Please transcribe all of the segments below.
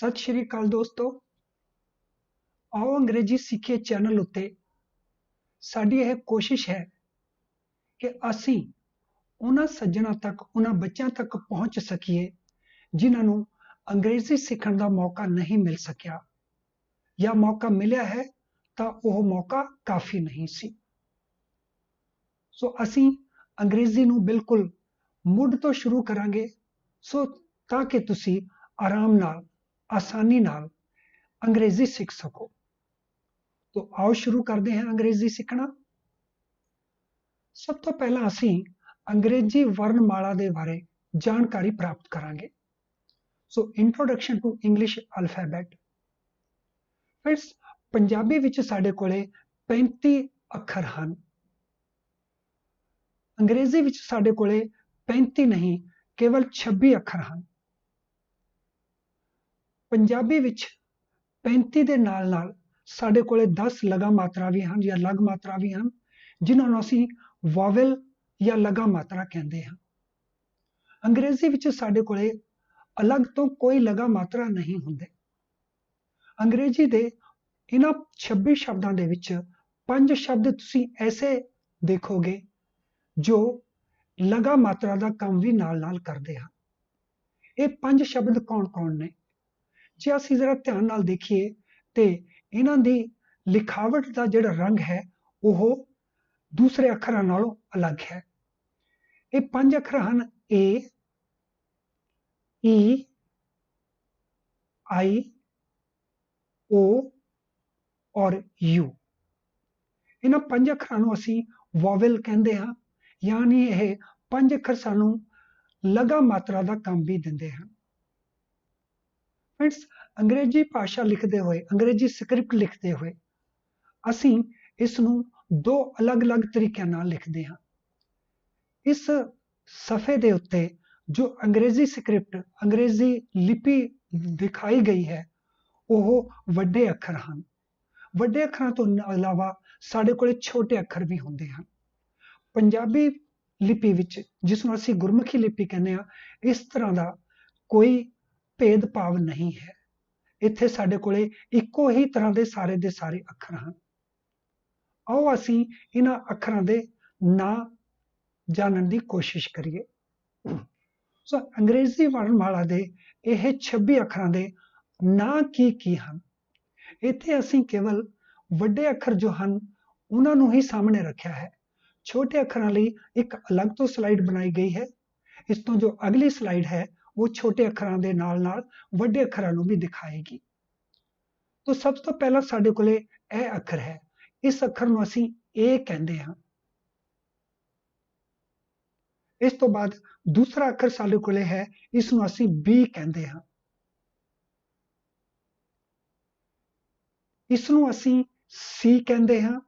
ਸਤਿ ਸ਼੍ਰੀ ਅਕਾਲ ਦੋਸਤੋ। ਆਓ ਅੰਗਰੇਜ਼ੀ ਸਿੱਖੀਏ ਚੈਨਲ ਉੱਤੇ। ਸਾਡੀ ਇਹ ਕੋਸ਼ਿਸ਼ ਹੈ ਕਿ ਅਸੀਂ ਉਹਨਾਂ ਸੱਜਣਾ ਤੱਕ, ਉਹਨਾਂ ਬੱਚਿਆਂ ਤੱਕ ਪਹੁੰਚ ਸਕੀਏ, ਜਿਨ੍ਹਾਂ ਨੂੰ ਅੰਗਰੇਜ਼ੀ ਸਿੱਖਣ ਦਾ ਮੌਕਾ ਨਹੀਂ ਮਿਲ ਸਕਿਆ। ਜਾਂ ਮੌਕਾ ਮਿਲਿਆ ਹੈ, ਤਾਂ ਉਹ ਮੌਕਾ ਕਾਫੀ ਨਹੀਂ ਸੀ। ਸੋ ਅਸੀਂ ਅੰਗਰੇਜ਼ੀ ਨੂੰ ਬਿਲਕੁਲ ਮੁੱਢ ਤੋਂ ਸ਼ੁਰੂ ਕਰਾਂਗੇ। ਸੋ ਤਾਂ ਕਿ ਤੁਸੀਂ ਆਰਾਮ ਨਾਲ ਆਸਾਨੀ ਨਾਲ ਅੰਗਰੇਜ਼ੀ ਸਿੱਖ ਸਕੋ। ਤੋ ਆਓ ਸ਼ੁਰੂ ਕਰਦੇ ਹਾਂ ਅੰਗਰੇਜ਼ੀ ਸਿੱਖਣਾ। ਸਭ ਤੋਂ ਪਹਿਲਾਂ ਅਸੀਂ ਅੰਗਰੇਜ਼ੀ ਵਰਣਮਾਲਾ ਦੇ ਬਾਰੇ ਜਾਣਕਾਰੀ ਪ੍ਰਾਪਤ ਕਰਾਂਗੇ। So introduction to English alphabet first Punjabi ਵਿੱਚ ਸਾਡੇ ਕੋਲੇ 35 ਅੱਖਰ ਹਨ। ਅੰਗਰੇਜ਼ੀ ਵਿੱਚ ਸਾਡੇ ਕੋਲੇ 35 ਨਹੀਂ, ਕੇਵਲ 26 ਅੱਖਰ ਹਨ। ਪੰਜਾਬੀ ਵਿੱਚ 35 ਦੇ ਨਾਲ ਨਾਲ ਸਾਡੇ ਕੋਲੇ 10 ਲਗਾ ਮਾਤਰਾ ਵੀ ਹਨ ਜਾਂ ਲਗ ਮਾਤਰਾ ਵੀ ਹਨ, ਜਿਨ੍ਹਾਂ ਨੂੰ ਅਸੀਂ ਵਾਵਲ ਜਾਂ ਲਗਾ ਮਾਤਰਾ ਕਹਿੰਦੇ ਹਾਂ। ਅੰਗਰੇਜ਼ੀ ਵਿੱਚ ਸਾਡੇ ਕੋਲੇ ਅਲੱਗ ਤੋਂ ਕੋਈ ਲਗਾ ਮਾਤਰਾ ਨਹੀਂ ਹੁੰਦੇ। ਅੰਗਰੇਜ਼ੀ ਦੇ ਇਹਨਾਂ 26 ਸ਼ਬਦਾਂ ਦੇ ਵਿੱਚ ਪੰਜ ਸ਼ਬਦ ਤੁਸੀਂ ਐਸੇ ਦੇਖੋਗੇ ਜੋ ਲਗਾ ਮਾਤਰਾ ਦਾ ਕੰਮ ਵੀ ਨਾਲ-ਨਾਲ ਕਰਦੇ ਹਨ। ਇਹ ਪੰਜ ਸ਼ਬਦ ਕੌਣ-ਕੌਣ ਨੇ? ਜੇ ਅਸੀਂ ਜ਼ਰਾ ਧਿਆਨ ਨਾਲ ਦੇਖੀਏ ਤੇ ਇਹਨਾਂ ਦੀ ਲਿਖਾਵਟ ਦਾ ਜਿਹੜਾ ਰੰਗ ਹੈ, ਉਹ ਦੂਸਰੇ ਅੱਖਰਾਂ ਨਾਲੋਂ ਅਲੱਗ ਹੈ। ਇਹ ਪੰਜ ਅੱਖਰ ਹਨ, A E I, O ਔਰ U ਇਹਨਾਂ ਪੰਜ ਅੱਖਰਾਂ ਨੂੰ ਅਸੀਂ ਵਾਵਲ ਕਹਿੰਦੇ ਹਾਂ, ਯਾਨੀ ਇਹ ਪੰਜ ਅੱਖਰ ਸਾਨੂੰ ਲਗਾ ਮਾਤਰਾ ਦਾ ਕੰਮ ਵੀ ਦਿੰਦੇ ਹਨ। ਫਰੈਂਡਸ ਅੰਗਰੇਜ਼ੀ ਭਾਸ਼ਾ ਲਿਖਦੇ ਹੋਏ, ਅੰਗਰੇਜ਼ੀ ਸਕ੍ਰਿਪਟ ਲਿਖਦੇ ਹੋਏ, ਅਸੀਂ ਇਸ ਨੂੰ ਦੋ ਅਲੱਗ-ਅਲੱਗ ਤਰੀਕਿਆਂ ਨਾਲ ਲਿਖਦੇ ਹਾਂ। ਇਸ ਸਫੇ ਦੇ ਉੱਤੇ ਜੋ ਅੰਗਰੇਜ਼ੀ ਸਕ੍ਰਿਪਟ ਅੰਗਰੇਜ਼ੀ ਲਿਪੀ ਦਿਖਾਈ ਗਈ ਹੈ, ਉਹ ਵੱਡੇ ਅੱਖਰ ਹਨ। ਵੱਡੇ ਅੱਖਰਾਂ ਤੋਂ ਇਲਾਵਾ ਸਾਡੇ ਕੋਲੇ ਛੋਟੇ ਅੱਖਰ ਵੀ ਹੁੰਦੇ ਹਨ। ਪੰਜਾਬੀ ਲਿਪੀ ਵਿੱਚ ਜਿਸ ਨੂੰ ਅਸੀਂ ਗੁਰਮੁਖੀ ਲਿਪੀ ਕਹਿੰਦੇ ਆ ਇਸ ਤਰ੍ਹਾਂ ਦਾ ਕੋਈ ਭੇਦਭਾਵ ਨਹੀਂ ਹੈ। ਇੱਥੇ ਸਾਡੇ ਕੋਲੇ ਇੱਕੋ ਹੀ ਤਰ੍ਹਾਂ ਦੇ ਸਾਰੇ ਦੇ ਸਾਰੇ ਅੱਖਰ ਹਨ। ਆਓ ਅਸੀਂ ਇਹਨਾਂ ਅੱਖਰਾਂ ਦੇ ਨਾਂ ਜਾਣਨ ਦੀ ਕੋਸ਼ਿਸ਼ ਕਰੀਏ। ਸੋ ਅੰਗਰੇਜ਼ੀ ਵਰਣਮਾਲਾ ਦੇ ਇਹ 26 ਅੱਖਰਾਂ ਦੇ ਨਾਂ ਕੀ ਕੀ ਹਨ? ਇੱਥੇ ਅਸੀਂ ਕੇਵਲ ਵੱਡੇ ਅੱਖਰ ਜੋ ਹਨ, ਉਹਨਾਂ ਨੂੰ ਹੀ ਸਾਹਮਣੇ ਰੱਖਿਆ ਹੈ। ਛੋਟੇ ਅੱਖਰਾਂ ਲਈ ਇੱਕ ਅਲੱਗ ਤੋਂ ਸਲਾਈਡ ਬਣਾਈ ਗਈ ਹੈ। ਇਸ ਤੋਂ ਜੋ ਅਗਲੀ ਸਲਾਈਡ ਹੈ ਉਹ ਛੋਟੇ ਅੱਖਰਾਂ ਦੇ ਨਾਲ-ਨਾਲ ਵੱਡੇ ਅੱਖਰਾਂ ਨੂੰ ਵੀ ਦਿਖਾਏਗੀ। ਤੋਂ ਸਭ ਤੋਂ ਪਹਿਲਾਂ ਸਾਡੇ ਕੋਲੇ ਇਹ ਅੱਖਰ ਹੈ। ਇਸ ਅੱਖਰ ਨੂੰ ਅਸੀਂ ਏ ਕਹਿੰਦੇ ਹਾਂ। ਇਸ ਤੋਂ ਬਾਅਦ ਦੂਸਰਾ ਅੱਖਰ ਸਾਡੇ ਕੋਲੇ ਹੈ। ਇਸ ਨੂੰ ਅਸੀਂ ਬੀ ਕਹਿੰਦੇ ਹਾਂ। ਇਸ ਨੂੰ ਅਸੀਂ ਸੀ ਕਹਿੰਦੇ ਹਾਂ।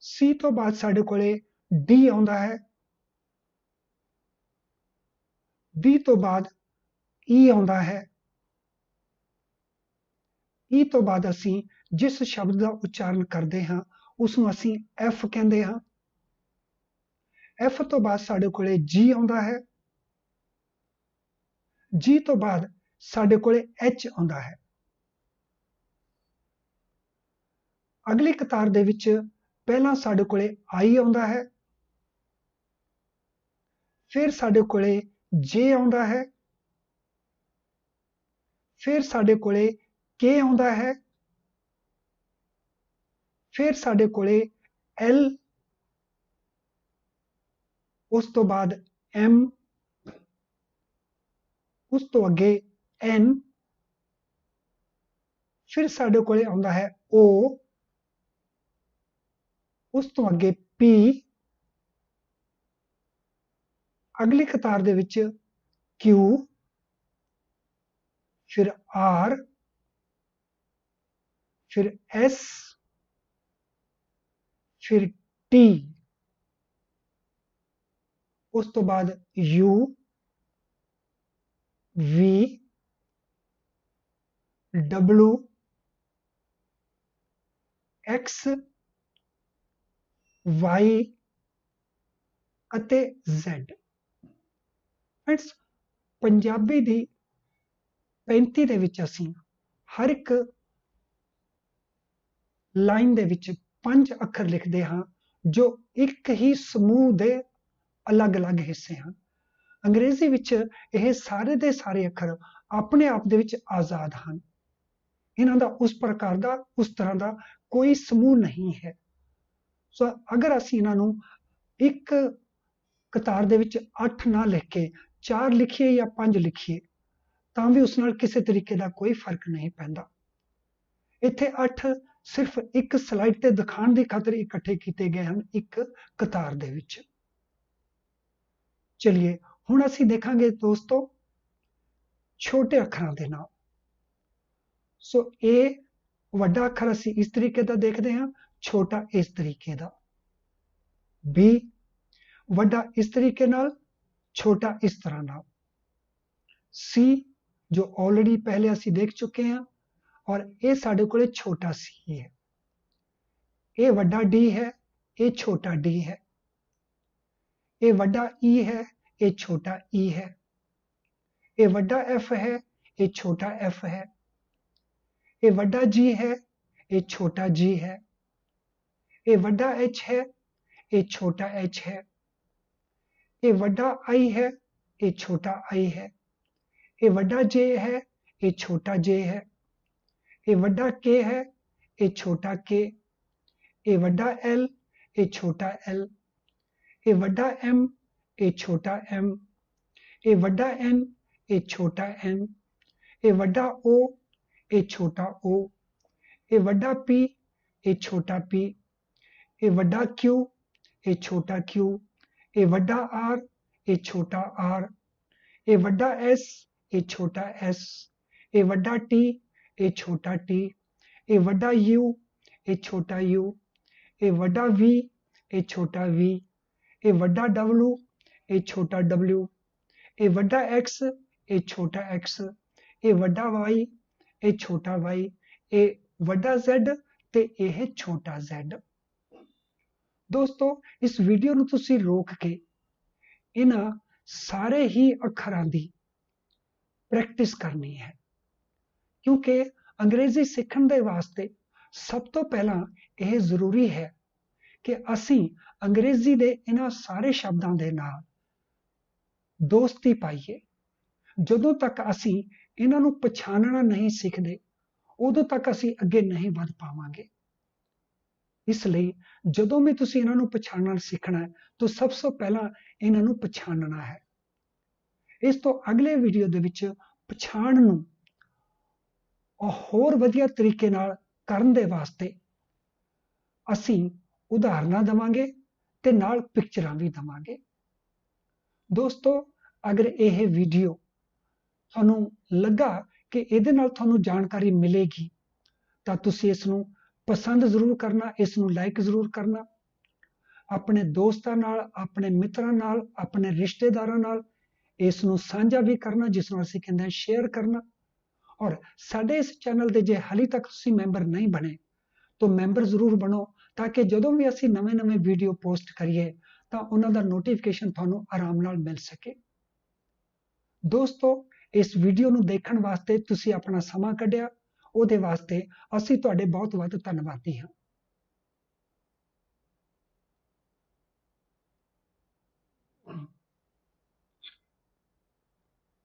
ਸੀ ਤੋਂ ਬਾਅਦ ਸਾਡੇ ਕੋਲੇ ਡੀ ਆਉਂਦਾ ਹੈ। D ਤੋਂ ਬਾਅਦ ਈ ਆਉਂਦਾ ਹੈ। ਈ ਤੋਂ ਬਾਅਦ ਅਸੀਂ ਜਿਸ ਸ਼ਬਦ ਦਾ ਉਚਾਰਨ ਕਰਦੇ ਹਾਂ ਉਸ ਨੂੰ ਅਸੀਂ ਐਫ ਕਹਿੰਦੇ ਹਾਂ। ਐਫ ਤੋਂ ਬਾਅਦ ਸਾਡੇ ਕੋਲੇ ਜੀ ਆਉਂਦਾ ਹੈ। ਜੀ ਤੋਂ ਬਾਅਦ ਸਾਡੇ ਕੋਲੇ H ਆਉਂਦਾ ਹੈ। ਅਗਲੀ ਕਤਾਰ ਦੇ ਵਿੱਚ ਪਹਿਲਾਂ ਸਾਡੇ ਕੋਲੇ ਆਈ ਆਉਂਦਾ ਹੈ। ਫਿਰ ਸਾਡੇ ਕੋਲੇ J ਆਉਂਦਾ ਹੈ, ਫਿਰ ਸਾਡੇ ਕੋਲੇ K ਆਉਂਦਾ ਹੈ, ਫਿਰ ਸਾਡੇ ਕੋਲੇ L ਉਸ ਤੋਂ ਬਾਅਦ M ਉਸ ਤੋਂ ਅੱਗੇ N ਫਿਰ ਸਾਡੇ ਕੋਲੇ ਆਉਂਦਾ ਹੈ O ਉਸ ਤੋਂ ਅੱਗੇ P ਅਗਲੀ ਕਤਾਰ ਦੇ ਵਿੱਚ Q ਫਿਰ R ਫਿਰ S ਫਿਰ T ਉਸ ਤੋਂ ਬਾਅਦ U V W X Y ਅਤੇ Z ਫਰੈਂਡਸ ਪੰਜਾਬੀ ਦੀ 35 ਦੇ ਵਿੱਚ ਅਸੀਂ ਹਰ ਇੱਕ ਲਾਈਨ ਦੇ ਵਿੱਚ ਪੰਜ ਅੱਖਰ ਲਿਖਦੇ ਹਾਂ, ਜੋ ਇੱਕ ਹੀ ਸਮੂਹ ਦੇ ਅਲੱਗ-ਅਲੱਗ ਹਿੱਸੇ ਹਨ। ਅੰਗਰੇਜ਼ੀ ਵਿੱਚ ਇਹ ਸਾਰੇ ਦੇ ਸਾਰੇ ਅੱਖਰ ਆਪਣੇ ਆਪ ਦੇ ਵਿੱਚ ਆਜ਼ਾਦ ਹਨ। ਇਹਨਾਂ ਦਾ ਉਸ ਪ੍ਰਕਾਰ ਦਾ, ਉਸ ਤਰ੍ਹਾਂ ਦਾ ਕੋਈ ਸਮੂਹ ਨਹੀਂ ਹੈ। ਸੋ ਅਗਰ ਅਸੀਂ ਇਹਨਾਂ ਨੂੰ ਇੱਕ ਕਤਾਰ ਦੇ ਵਿੱਚ 8 ਨਾ ਲਿਖ ਕੇ ਚਾਰ ਲਿਖੀਏ ਜਾਂ ਪੰਜ ਲਿਖੀਏ, ਤਾਂ ਵੀ ਉਸ ਨਾਲ ਕਿਸੇ ਤਰੀਕੇ ਦਾ ਕੋਈ ਫ਼ਰਕ ਨਹੀਂ ਪੈਂਦਾ। ਇੱਥੇ 8 ਸਿਰਫ ਇੱਕ ਸਲਾਈਡ ਤੇ ਦਿਖਾਉਣ ਦੀ ਖਾਤਰ ਇਕੱਠੇ ਕੀਤੇ ਗਏ ਹਨ ਇੱਕ ਕਤਾਰ ਦੇ ਵਿੱਚ। ਚਲਿਏ, ਹੁਣ ਅਸੀਂ ਦੇਖਾਂਗੇ ਦੋਸਤੋ ਛੋਟੇ ਅੱਖਰਾਂ ਦੇ ਨਾਲ। ਸੋ ਇਹ ਵੱਡਾ ਅੱਖਰ ਅਸੀਂ ਇਸ ਤਰੀਕੇ ਦਾ ਦੇਖਦੇ ਹਾਂ, ਛੋਟਾ ਇਸ ਤਰੀਕੇ ਦਾ। B ਵੱਡਾ ਇਸ ਤਰੀਕੇ ਨਾਲ ਛੋਟਾ ਇਸ ਤਰ੍ਹਾਂ ਨਾਲ C ਜੋ ਆਲਰੇਡੀ ਪਹਿਲੇ ਅਸੀਂ ਦੇਖ ਚੁੱਕੇ ਹਾਂ ਔਰ ਇਹ ਸਾਡੇ ਕੋਲੇ ਛੋਟਾ ਸੀ ਹੈ ਇਹ ਵੱਡਾ D ਹੈ ਇਹ ਛੋਟਾ D ਹੈ ਇਹ ਵੱਡਾ E ਹੈ ਇਹ ਛੋਟਾ E ਹੈ ਇਹ ਵੱਡਾ F ਹੈ ਇਹ ਛੋਟਾ F ਹੈ ਇਹ ਵੱਡਾ G ਹੈ ਇਹ ਛੋਟਾ G ਹੈ ਇਹ ਵੱਡਾ H ਹੈ ਇਹ ਛੋਟਾ H ਹੈ ਇਹ ਵੱਡਾ I ਹੈ ਇਹ ਛੋਟਾ I ਹੈ ਇਹ ਵੱਡਾ J ਹੈ ਇਹ ਛੋਟਾ J ਹੈ ਇਹ ਵੱਡਾ K ਹੈ ਇਹ ਛੋਟਾ K ਇਹ ਵੱਡਾ L ਇਹ ਛੋਟਾ L ਇਹ ਵੱਡਾ M ਇਹ ਛੋਟਾ M ਇਹ ਵੱਡਾ N ਇਹ ਛੋਟਾ N ਇਹ ਵੱਡਾ O ਇਹ ਛੋਟਾ O ਇਹ ਵੱਡਾ P ਇਹ ਛੋਟਾ P ਇਹ ਵੱਡਾ Q ਇਹ ਛੋਟਾ Q ਇਹ ਵੱਡਾ R ਇਹ ਛੋਟਾ R ਇਹ ਵੱਡਾ S ਇਹ ਛੋਟਾ S ਇਹ ਵੱਡਾ T ਇਹ ਛੋਟਾ T ਇਹ ਵੱਡਾ U ਇਹ ਛੋਟਾ U ਇਹ ਵੱਡਾ V ਇਹ ਛੋਟਾ V ਇਹ ਵੱਡਾ W ਇਹ ਛੋਟਾ W ਇਹ ਵੱਡਾ X ਇਹ ਛੋਟਾ X ਇਹ ਵੱਡਾ Y ਇਹ ਛੋਟਾ Y ਇਹ ਵੱਡਾ Z ਤੇ ਇਹ ਛੋਟਾ Z ਦੋਸਤੋ, ਇਸ ਵੀਡੀਓ ਨੂੰ ਤੁਸੀਂ ਰੋਕ ਕੇ ਇਹਨਾਂ ਸਾਰੇ ਹੀ ਅੱਖਰਾਂ ਦੀ ਪ੍ਰੈਕਟਿਸ ਕਰਨੀ ਹੈ। ਕਿਉਂਕਿ ਅੰਗਰੇਜ਼ੀ ਸਿੱਖਣ ਦੇ ਵਾਸਤੇ ਸਭ ਤੋਂ ਪਹਿਲਾਂ ਇਹ ਜ਼ਰੂਰੀ ਹੈ ਕਿ ਅਸੀਂ ਅੰਗਰੇਜ਼ੀ ਦੇ ਇਹਨਾਂ ਸਾਰੇ ਸ਼ਬਦਾਂ ਦੇ ਨਾਲ ਦੋਸਤੀ ਪਾਈਏ। ਜਦੋਂ ਤੱਕ ਅਸੀਂ ਇਹਨਾਂ ਨੂੰ ਪਛਾਣਨਾ ਨਹੀਂ ਸਿੱਖਦੇ, ਉਦੋਂ ਤੱਕ ਅਸੀਂ ਅੱਗੇ ਨਹੀਂ ਵਧ ਪਾਵਾਂਗੇ। ਇਸ ਲਈ ਜਦੋਂ ਵੀ ਤੁਸੀਂ ਇਹਨਾਂ ਨੂੰ ਪਛਾਣਨਾ ਸਿੱਖਣਾ ਹੈ, ਤਾਂ ਸਭ ਤੋਂ ਪਹਿਲਾਂ ਇਹਨਾਂ ਨੂੰ ਪਛਾਣਨਾ ਹੈ। ਇਸ ਤੋਂ ਅਗਲੇ ਵੀਡੀਓ ਦੇ ਵਿੱਚ ਪਛਾਣ ਨੂੰ ਹੋਰ ਵਧੀਆ ਤਰੀਕੇ ਨਾਲ ਕਰਨ ਦੇ ਵਾਸਤੇ ਅਸੀਂ ਉਦਾਹਰਨਾਂ ਦਵਾਂਗੇ ਤੇ ਨਾਲ ਪਿਕਚਰਾਂ ਵੀ ਦਵਾਂਗੇ। ਦੋਸਤੋ, ਅਗਰ ਇਹ ਵੀਡੀਓ ਤੁਹਾਨੂੰ ਲੱਗਾ ਕਿ ਇਹਦੇ ਨਾਲ ਤੁਹਾਨੂੰ ਜਾਣਕਾਰੀ ਮਿਲੇਗੀ, ਤਾਂ ਤੁਸੀਂ ਇਸ ਨੂੰ ਪਸੰਦ ਜ਼ਰੂਰ ਕਰਨਾ, ਇਸ ਨੂੰ ਲਾਈਕ ਜ਼ਰੂਰ ਕਰਨਾ। ਆਪਣੇ ਦੋਸਤਾਂ ਨਾਲ, ਆਪਣੇ ਮਿੱਤਰਾਂ ਨਾਲ, ਆਪਣੇ ਰਿਸ਼ਤੇਦਾਰਾਂ ਨਾਲ ਇਸ ਨੂੰ ਸਾਂਝਾ ਵੀ ਕਰਨਾ, ਜਿਸ ਨੂੰ ਅਸੀਂ ਕਹਿੰਦੇ ਹਾਂ ਸ਼ੇਅਰ ਕਰਨਾ। ਔਰ ਸਾਡੇ ਇਸ ਚੈਨਲ ਦੇ ਜੇ ਹਾਲੇ ਤੱਕ ਤੁਸੀਂ ਮੈਂਬਰ ਨਹੀਂ ਬਣੇ, ਤਾਂ ਮੈਂਬਰ ਜ਼ਰੂਰ ਬਣੋ, ਤਾਂ ਕਿ ਜਦੋਂ ਵੀ ਅਸੀਂ ਨਵੇਂ-ਨਵੇਂ ਵੀਡੀਓ ਪੋਸਟ ਕਰੀਏ, ਤਾਂ ਉਹਨਾਂ ਦਾ ਨੋਟੀਫਿਕੇਸ਼ਨ ਤੁਹਾਨੂੰ ਆਰਾਮ ਨਾਲ ਮਿਲ ਸਕੇ। ਦੋਸਤੋ, ਇਸ ਵੀਡੀਓ ਨੂੰ ਦੇਖਣ ਵਾਸਤੇ ਤੁਸੀਂ ਆਪਣਾ ਸਮਾਂ ਕੱਢਿਆ। ਉਹਦੇ ਵਾਸਤੇ ਅਸੀਂ ਤੁਹਾਡੇ ਬਹੁਤ ਬਹੁਤ ਧੰਨਵਾਦੀ ਹਾਂ।